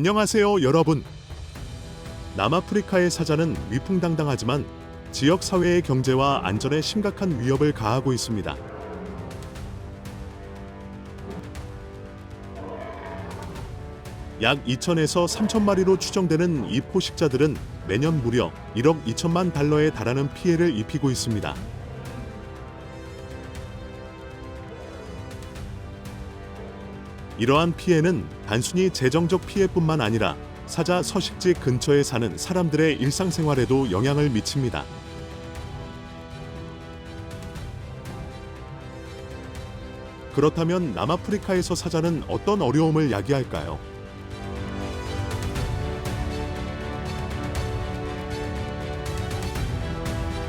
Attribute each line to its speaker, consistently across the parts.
Speaker 1: 안녕하세요, 여러분. 남아프리카의 사자는 위풍당당하지만 지역 사회의 경제와 안전에 심각한 위협을 가하고 있습니다. 약 2천에서 3천 마리로 추정되는 이 포식자들은 매년 무려 1억 2천만 달러에 달하는 피해를 입히고 있습니다. 이러한 피해는 단순히 재정적 피해뿐만 아니라 사자 서식지 근처에 사는 사람들의 일상생활에도 영향을 미칩니다. 그렇다면 남아프리카에서 사자는 어떤 어려움을 야기할까요?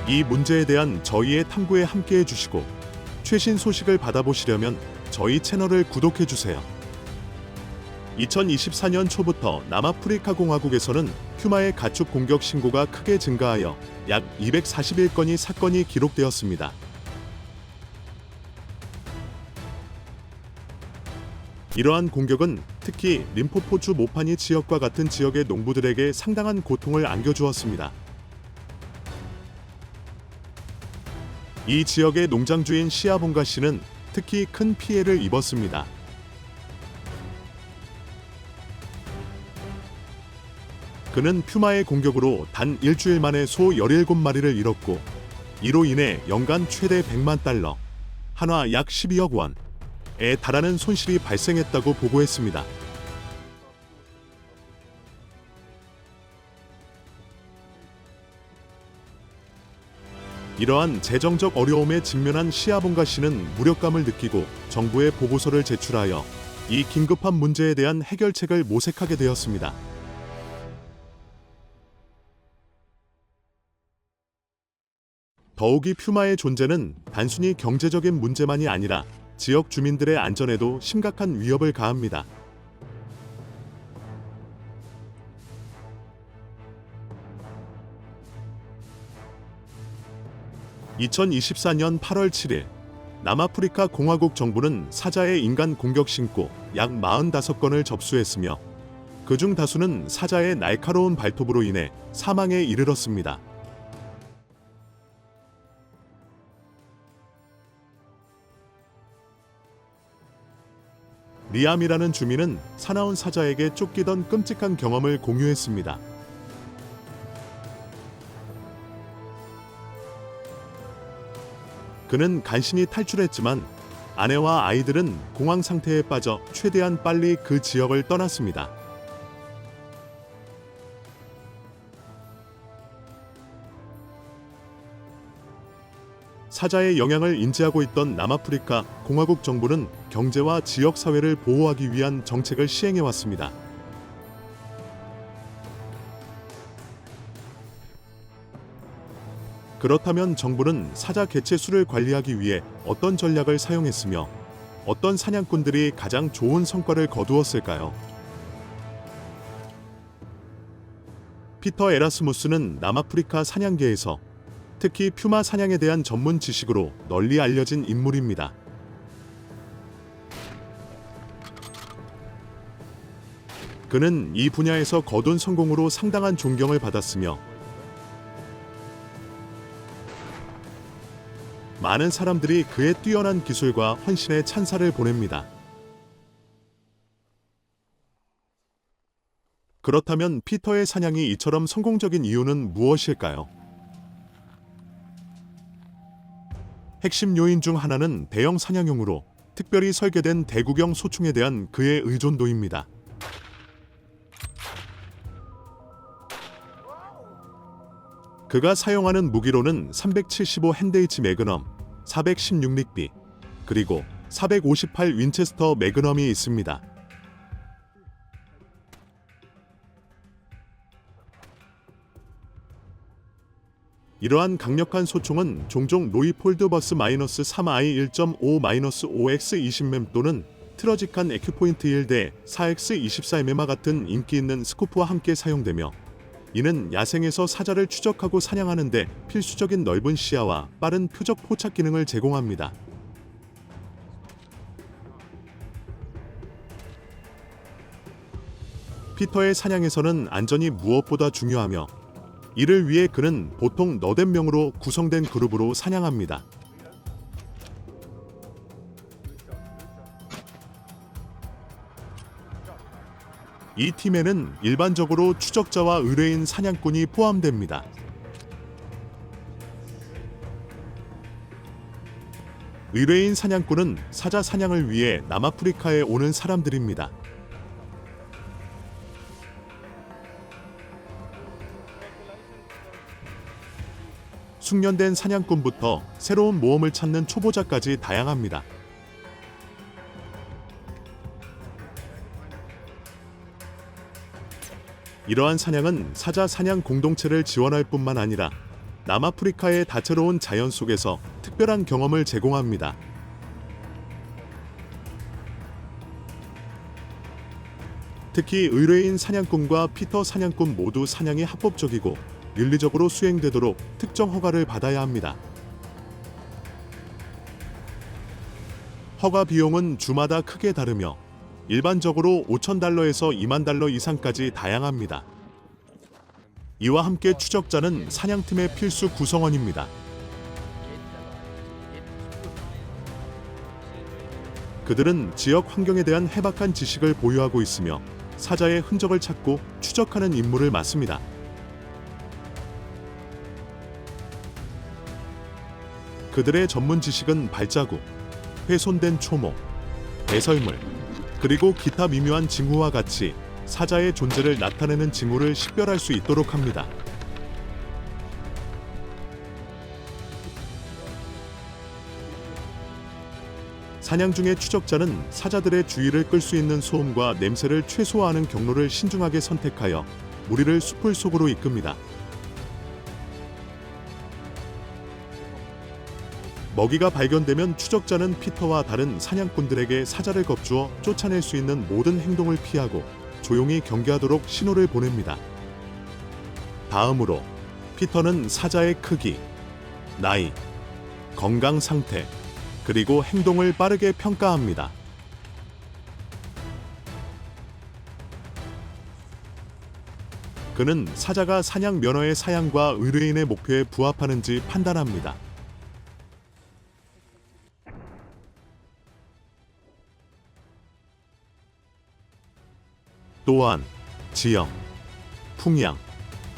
Speaker 1: 이 문제에 대한 저희의 탐구에 함께해 주시고 최신 소식을 받아보시려면 저희 채널을 구독해 주세요. 2024년 초부터 남아프리카 공화국에서는 퓨마의 가축 공격 신고가 크게 증가하여 약 241건이 사건이 기록되었습니다. 이러한 공격은 특히 림포포주 모파니 지역과 같은 지역의 농부들에게 상당한 고통을 안겨주었습니다. 이 지역의 농장 주인 시아본가 씨는 특히 큰 피해를 입었습니다. 그는 퓨마의 공격으로 단 일주일 만에 소 17마리를 잃었고 이로 인해 연간 최대 100만 달러, 한화 약 12억 원에 달하는 손실이 발생했다고 보고했습니다. 이러한 재정적 어려움에 직면한 시아본가 씨는 무력감을 느끼고 정부에 보고서를 제출하여 이 긴급한 문제에 대한 해결책을 모색하게 되었습니다. 더욱이 퓨마의 존재는 단순히 경제적인 문제만이 아니라 지역 주민들의 안전에도 심각한 위협을 가합니다. (2024년 8월 7일) 남아프리카 공화국 정부는 사자의 인간 공격 신고 약 45건을 접수했으며 그중 다수는 사자의 날카로운 발톱으로 인해 사망에 이르렀습니다. 리암이라는 주민은 사나운 사자에게 쫓기던 끔찍한 경험을 공유했습니다. 그는 간신히 탈출했지만 아내와 아이들은 공황 상태에 빠져 최대한 빨리 그 지역을 떠났습니다. 사자의 영향을 인지하고 있던 남아프리카 공화국 정부는 경제와 지역 사회를 보호하기 위한 정책을 시행해 왔습니다. 그렇다면 정부는 사자 개체 수를 관리하기 위해 어떤 전략을 사용했으며 어떤 사냥꾼들이 가장 좋은 성과를 거두었을까요? 피터 에라스무스는 남아프리카 사냥계에서 특히 퓨마 사냥에 대한 전문 지식으로 널리 알려진 인물입니다. 그는 이 분야에서 거둔 성공으로 상당한 존경을 받았으며 많은 사람들이 그의 뛰어난 기술과 헌신에 찬사를 보냅니다. 그렇다면 피터의 사냥이 이처럼 성공적인 이유는 무엇일까요? 핵심 요인 중 하나는 대형 사냥용으로 특별히 설계된 대구경 소총에 대한 그의 의존도입니다. 그가 사용하는 무기로는 375 핸드H 매그넘, 416 릭비, 그리고 458 윈체스터 매그넘이 있습니다. 이러한 강력한 소총은 종종 로이폴드 버스 마이너스 3i 1.5 마이너스 5x 20맴 또는 트러직한 에큐포인트 1대 4x 24mm와 같은 인기 있는 스코프와 함께 사용되며 이는 야생에서 사자를 추적하고 사냥하는데 필수적인 넓은 시야와 빠른 표적 포착 기능을 제공합니다. 피터의 사냥에서는 안전이 무엇보다 중요하며 이를 위해 그는 보통 너댓 명으로 구성된 그룹으로 사냥합니다. 이 팀에는 일반적으로 추적자와 의뢰인 사냥꾼이 포함됩니다. 의뢰인 사냥꾼은 사자 사냥을 위해 남아프리카에 오는 사람들입니다. 숙련된 사냥꾼부터 새로운 모험을 찾는 초보자까지 다양합니다. 이러한 사냥은 사자 사냥 공동체를 지원할 뿐만 아니라 남아프리카의 다채로운 자연 속에서 특별한 경험을 제공합니다. 특히 의뢰인 사냥꾼과 피터 사냥꾼 모두 사냥이 합법적이고 윤리적으로 수행되도록 특정 허가를 받아야 합니다. 허가 비용은 주마다 크게 다르며 일반적으로 5천 달러에서 2만 달러 이상까지 다양합니다. 이와 함께 추적자는 사냥팀의 필수 구성원입니다. 그들은 지역 환경에 대한 해박한 지식을 보유하고 있으며 사자의 흔적을 찾고 추적하는 임무를 맡습니다. 그들의 전문 지식은 발자국, 훼손된 초목, 배설물, 그리고 기타 미묘한 징후와 같이 사자의 존재를 나타내는 징후를 식별할 수 있도록 합니다. 사냥 중의 추적자는 사자들의 주의를 끌 수 있는 소음과 냄새를 최소화하는 경로를 신중하게 선택하여 무리를 숲을 속으로 이끕니다. 먹이가 발견되면 추적자는 피터와 다른 사냥꾼들에게 사자를 겁주어 쫓아낼 수 있는 모든 행동을 피하고 조용히 경계하도록 신호를 보냅니다. 다음으로 피터는 사자의 크기, 나이, 건강 상태, 그리고 행동을 빠르게 평가합니다. 그는 사자가 사냥 면허의 사양과 의뢰인의 목표에 부합하는지 판단합니다. 또한 지형, 풍향,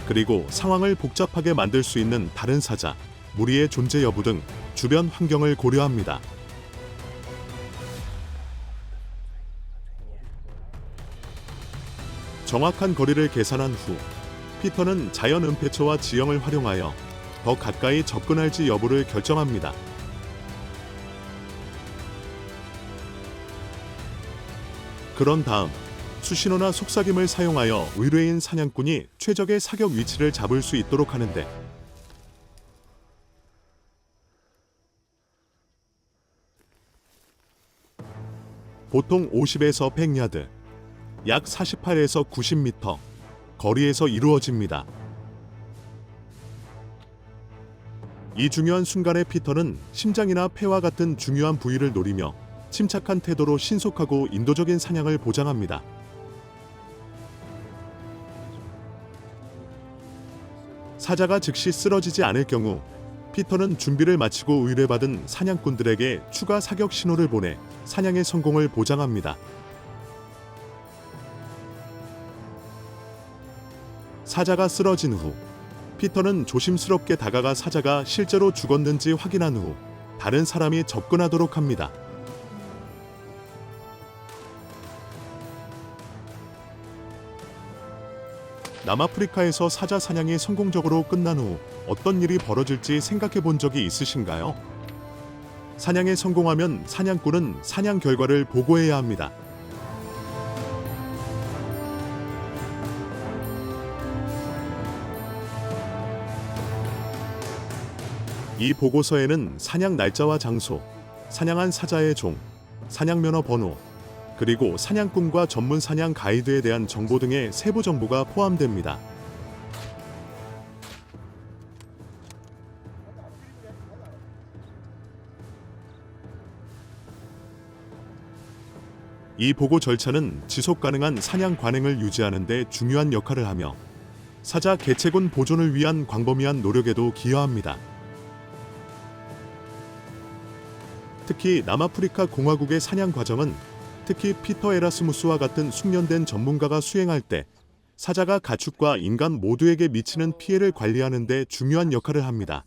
Speaker 1: 그리고 상황을 복잡하게 만들 수 있는 다른 사자, 무리의 존재 여부 등 주변 환경을 고려합니다. 정확한 거리를 계산한 후 피터는 자연 은폐처와 지형을 활용하여 더 가까이 접근할지 여부를 결정합니다. 그런 다음 수신호나 속삭임을 사용하여 의뢰인 사냥꾼이 최적의 사격 위치를 잡을 수 있도록 하는데 보통 50에서 100야드, 약 48에서 90m 거리에서 이루어집니다. 이 중요한 순간에 피터는 심장이나 폐와 같은 중요한 부위를 노리며 침착한 태도로 신속하고 인도적인 사냥을 보장합니다. 사자가 즉시 쓰러지지 않을 경우 피터는 준비를 마치고 의뢰받은 사냥꾼들에게 추가 사격 신호를 보내 사냥의 성공을 보장합니다. 사자가 쓰러진 후 피터는 조심스럽게 다가가 사자가 실제로 죽었는지 확인한 후 다른 사람이 접근하도록 합니다. 남아프리카에서 사자 사냥이 성공적으로 끝난 후 어떤 일이 벌어질지 생각해 본 적이 있으신가요? 사냥에 성공하면 사냥꾼은 사냥 결과를 보고해야 합니다. 이 보고서에는 사냥 날짜와 장소, 사냥한 사자의 종, 사냥 면허 번호, 그리고 사냥꾼과 전문 사냥 가이드에 대한 정보 등의 세부 정보가 포함됩니다. 이 보고 절차는 지속 가능한 사냥 관행을 유지하는 데 중요한 역할을 하며 사자 개체군 보존을 위한 광범위한 노력에도 기여합니다. 특히 남아프리카 공화국의 사냥 과정은 특히 피터 에라스무스와 같은 숙련된 전문가가 수행할 때 사자가 가축과 인간 모두에게 미치는 피해를 관리하는 데 중요한 역할을 합니다.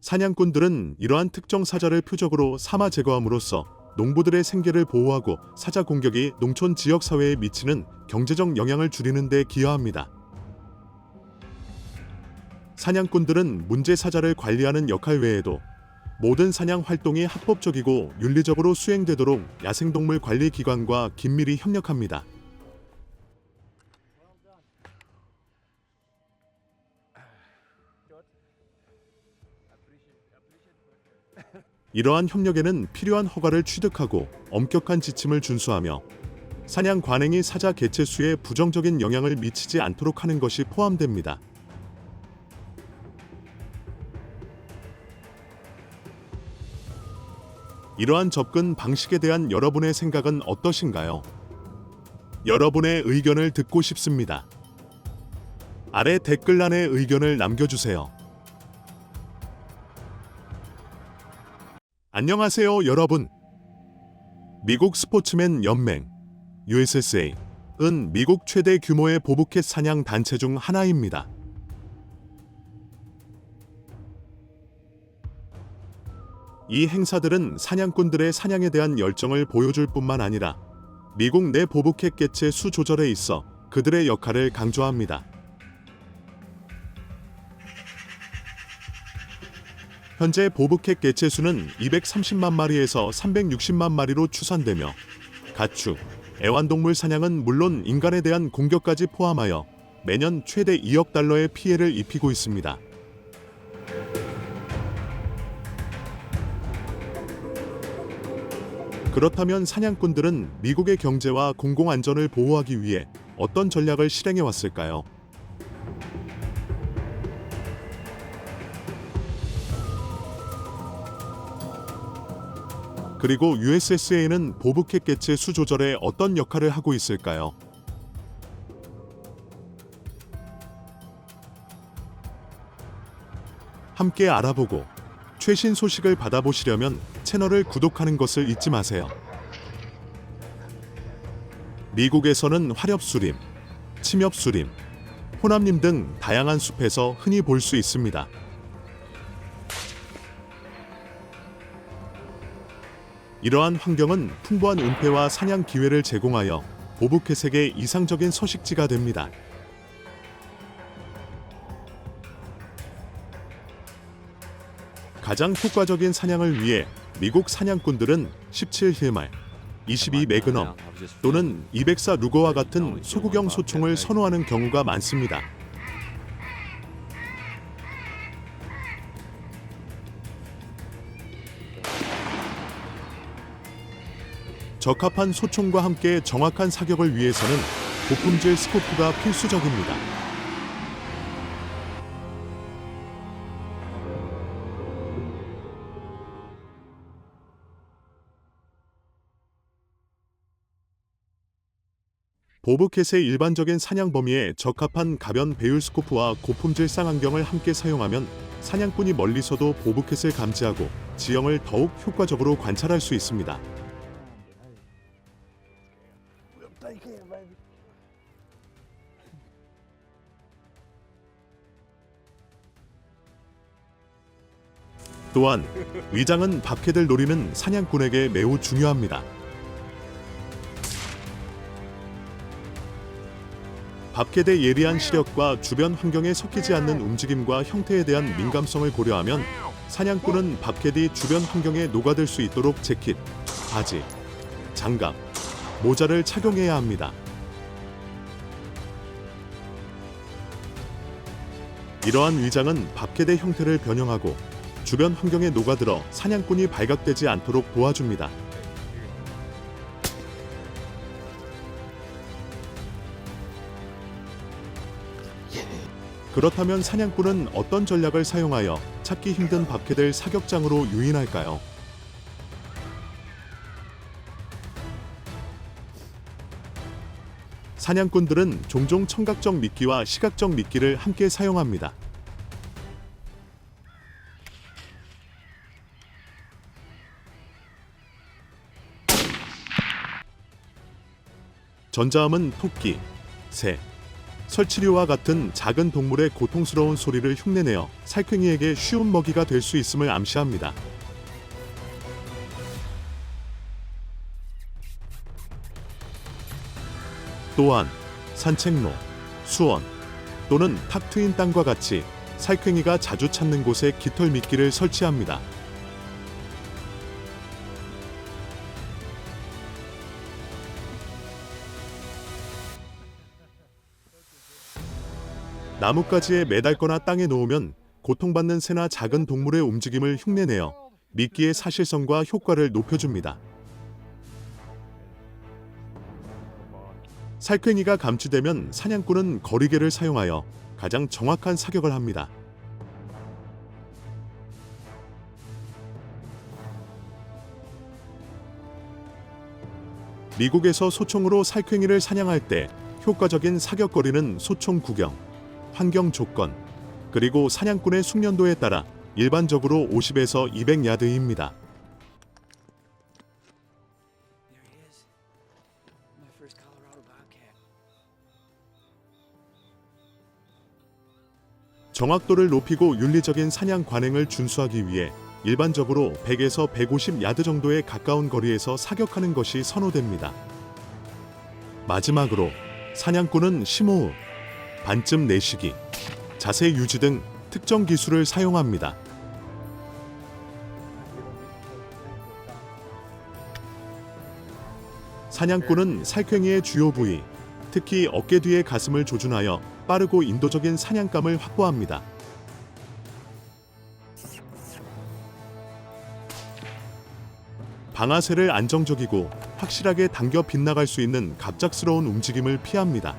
Speaker 1: 사냥꾼들은 이러한 특정 사자를 표적으로 삼아 제거함으로써 농부들의 생계를 보호하고 사자 공격이 농촌 지역 사회에 미치는 경제적 영향을 줄이는 데 기여합니다. 사냥꾼들은 문제 사자를 관리하는 역할 외에도 모든 사냥 활동이 합법적이고 윤리적으로 수행되도록 야생동물 관리 기관과 긴밀히 협력합니다. 이러한 협력에는 필요한 허가를 취득하고 엄격한 지침을 준수하며 사냥 관행이 사자 개체 수에 부정적인 영향을 미치지 않도록 하는 것이 포함됩니다. 이러한 접근 방식에 대한 여러분의 생각은 어떠신가요? 여러분의 의견을 듣고 싶습니다. 아래 댓글란에 의견을 남겨주세요. 안녕하세요, 여러분. 미국 스포츠맨 연맹 USSA은 미국 최대 규모의 보부캣 사냥 단체 중 하나입니다. 이 행사들은 사냥꾼들의 사냥에 대한 열정을 보여줄 뿐만 아니라 미국 내 보부캣 개체 수 조절에 있어 그들의 역할을 강조합니다. 현재 보부캣 개체 수는 230만 마리에서 360만 마리로 추산되며 가축, 애완동물 사냥은 물론 인간에 대한 공격까지 포함하여 매년 최대 2억 달러의 피해를 입히고 있습니다. 그렇다면 사냥꾼들은 미국의 경제와 공공 안전을 보호하기 위해 어떤 전략을 실행해 왔을까요? 그리고 USSA는 보부캣 개체 수 조절에 어떤 역할을 하고 있을까요? 함께 알아보고 최신 소식을 받아보시려면 채널을 구독하는 것을 잊지 마세요. 미국에서는 화렵수림, 침엽수림, 호남림 등 다양한 숲에서 흔히 볼 수 있습니다. 이러한 환경은 풍부한 은폐와 사냥 기회를 제공하여 보부캣에게 이상적인 서식지가 됩니다. 가장 효과적인 사냥을 위해 미국 사냥꾼들은 17 힐말, 22 매그넘 또는 204 루거와 같은 소구경 소총을 선호하는 경우가 많습니다. 적합한 소총과 함께 정확한 사격을 위해서는 고품질 스코프가 필수적입니다. 보브캣의 일반적인 사냥 범위에 적합한 가변 배율 스코프와 고품질 쌍안경을 함께 사용하면 사냥꾼이 멀리서도 보브캣을 감지하고 지형을 더욱 효과적으로 관찰할 수 있습니다. 또한 위장은 밥캐들 노리는 사냥꾼에게 매우 중요합니다. 밥캐의 예리한 시력과 주변 환경에 섞이지 않는 움직임과 형태에 대한 민감성을 고려하면 사냥꾼은 밥캐디 주변 환경에 녹아들 수 있도록 재킷, 바지, 장갑, 모자를 착용해야 합니다. 이러한 위장은 밥캐의 형태를 변형하고 주변 환경에 녹아들어 사냥꾼이 발각되지 않도록 도와줍니다. 그렇다면 사냥꾼은 어떤 전략을 사용하여 찾기 힘든 박해들 사격장으로 유인할까요? 사냥꾼들은 종종 청각적 미끼와 시각적 미끼를 함께 사용합니다. 전자음은 토끼, 새, 설치류와 같은 작은 동물의 고통스러운 소리를 흉내내어 살쾡이에게 쉬운 먹이가 될 수 있음을 암시합니다. 또한 산책로, 수원 또는 탁 트인 땅과 같이 살쾡이가 자주 찾는 곳에 깃털 미끼를 설치합니다. 나뭇가지에 매달거나 땅에 놓으면 고통받는 새나 작은 동물의 움직임을 흉내내어 미끼의 사실성과 효과를 높여줍니다. 살쾡이가 감지되면 사냥꾼은 거리개를 사용하여 가장 정확한 사격을 합니다. 미국에서 소총으로 살쾡이를 사냥할 때 효과적인 사격 거리는 소총 구경, 환경 조건, 그리고 사냥꾼의 숙련도에 따라 일반적으로 50에서 200야드입니다.
Speaker 2: There he is. My first Colorado Bobcat.
Speaker 1: 정확도를 높이고 윤리적인 사냥 관행을 준수하기 위해 일반적으로 100에서 150 야드 정도에 가까운 거리에서 사격하는 것이 선호됩니다. 마지막으로 사냥꾼은 심호흡, 반쯤 내쉬기, 자세 유지 등 특정 기술을 사용합니다. 사냥꾼은 살쾡이의 주요 부위, 특히 어깨 뒤의 가슴을 조준하여 빠르고 인도적인 사냥감을 확보합니다. 방아쇠를 안정적이고 확실하게 당겨 빗나갈 수 있는 갑작스러운 움직임을 피합니다.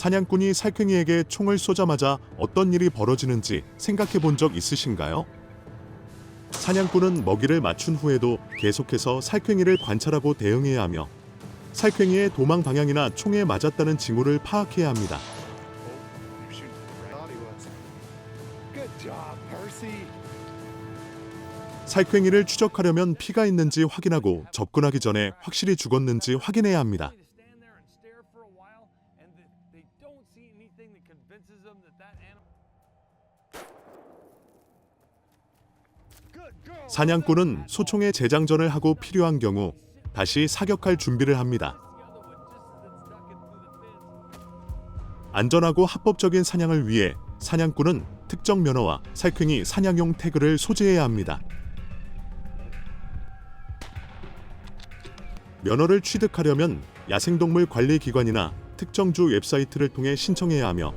Speaker 1: 사냥꾼이 살쾡이에게 총을 쏘자마자 어떤 일이 벌어지는지 생각해 본 적 있으신가요? 사냥꾼은 먹이를 맞춘 후에도 계속해서 살쾡이를 관찰하고 대응해야 하며 살쾡이의 도망 방향이나 총에 맞았다는 징후를 파악해야 합니다. 살쾡이를 추적하려면 피가 있는지 확인하고 접근하기 전에 확실히 죽었는지 확인해야 합니다. 사냥꾼은 소총의 재장전을 하고 필요한 경우 다시 사격할 준비를 합니다. 안전하고 합법적인 사냥을 위해 사냥꾼은 특정 면허와 살쾡이 사냥용 태그를 소지해야 합니다. 면허를 취득하려면 야생동물 관리기관이나 특정주 웹사이트를 통해 신청해야 하며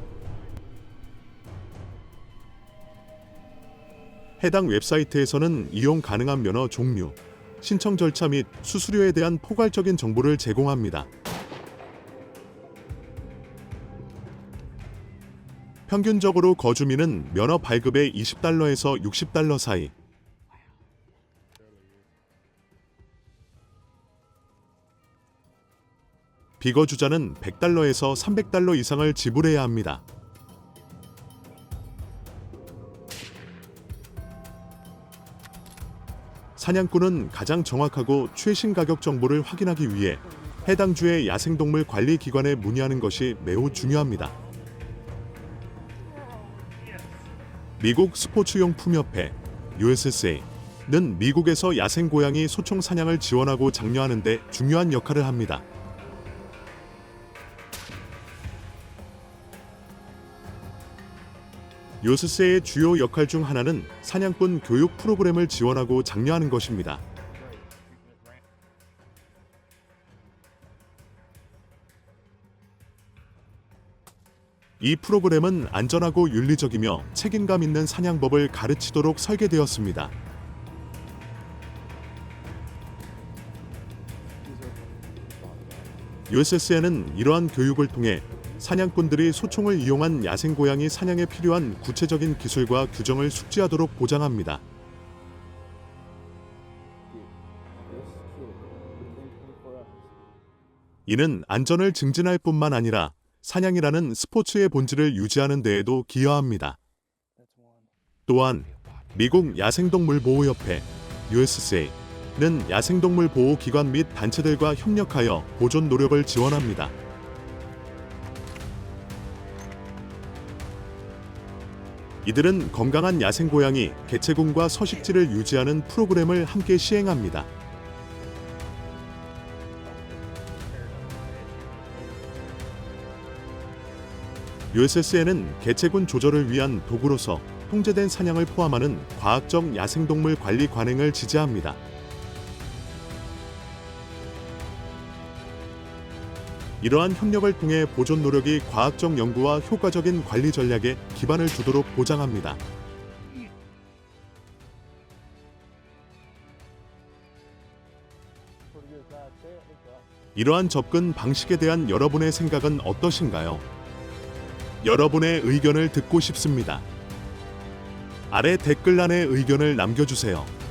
Speaker 1: 해당 웹사이트에서는 이용 가능한 면허 종류, 신청 절차 및 수수료에 대한 포괄적인 정보를 제공합니다. 평균적으로 거주민은 면허 발급에 20달러에서 60달러 사이. 비거주자는 100달러에서 300달러 이상을 지불해야 합니다. 사냥꾼은 가장 정확하고 최신 가격 정보를 확인하기 위해 해당 주의 야생동물 관리 기관에 문의하는 것이 매우 중요합니다. 미국 스포츠용품협회 USSA는 미국에서 야생 고양이 소총 사냥을 지원하고 장려하는 데 중요한 역할을 합니다. 요스세의 주요 역할 중 하나는 사냥꾼 교육 프로그램을 지원하고 장려하는 것입니다. 이 프로그램은 안전하고 윤리적이며 책임감 있는 사냥법을 가르치도록 설계되었습니다. USSN은 이러한 교육을 통해 사냥꾼들이 소총을 이용한 야생 고양이 사냥에 필요한 구체적인 기술과 규정을 숙지하도록 보장합니다. 이는 안전을 증진할 뿐만 아니라 사냥이라는 스포츠의 본질을 유지하는 데에도 기여합니다. 또한 미국 야생동물보호협회 USCA는 야생동물 보호 기관 및 단체들과 협력하여 보존 노력을 지원합니다. 이들은 건강한 야생 고양이 개체군과 서식지를 유지하는 프로그램을 함께 시행합니다. USSN은 개체군 조절을 위한 도구로서 통제된 사냥을 포함하는 과학적 야생동물 관리 관행을 지지합니다. 이러한 협력을 통해 보존 노력이 과학적 연구와 효과적인 관리 전략에 기반을 두도록 보장합니다. 이러한 접근 방식에 대한 여러분의 생각은 어떠신가요? 여러분의 의견을 듣고 싶습니다. 아래 댓글란에 의견을 남겨주세요.